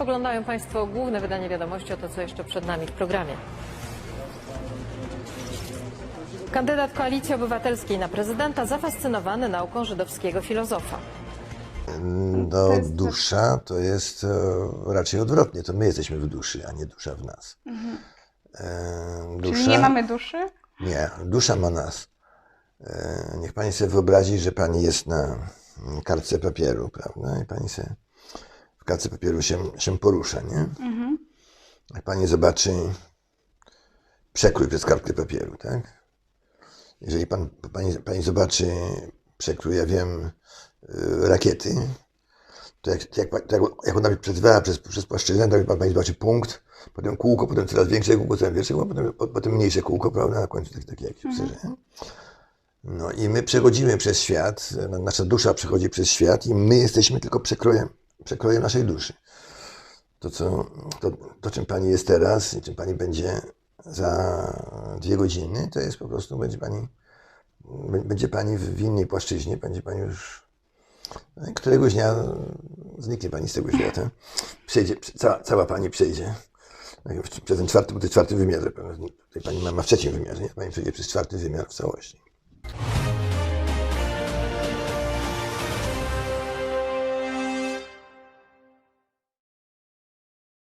Spoglądają Państwo główne wydanie wiadomości o to, co jeszcze przed nami w programie. Kandydat Koalicji Obywatelskiej na prezydenta zafascynowany nauką żydowskiego filozofa. No, dusza to jest e, raczej odwrotnie. To my jesteśmy w duszy, a nie dusza w nas. E, dusza, Czyli nie mamy duszy? Nie, dusza ma nas. E, niech pani sobie wyobrazi, że pani jest na kartce papieru, prawda? I pani sobie kartce papieru się, się porusza, nie? Jak pani zobaczy przekrój przez kartkę papieru, tak? Jeżeli pan, pani, pani zobaczy przekrój, ja wiem, y, rakiety, to jak, jak, jak, jak ona przetrwała przez, przez płaszczyznę, to pan, pani zobaczy punkt, potem kółko, potem coraz większe kółko, coraz większe kółko, potem, po- potem mniejsze kółko, prawda, na końcu tak, takie jakieś mhm. No i my przechodzimy przez świat, no, nasza dusza przechodzi przez świat i my jesteśmy tylko przekrojem, przekrojem naszej duszy. To, co, to, to, czym pani jest teraz i czym pani będzie za dwie godziny, to jest po prostu, będzie pani, będzie pani w innej płaszczyźnie, będzie pani już któregoś dnia zniknie pani z tego świata. Przejdzie, cała, cała pani przejdzie. Przez ten czwarty, bo to czwarty wymiar. Tutaj pani ma, ma w trzecim wymiarze, nie? Pani przejdzie przez czwarty wymiar w całości.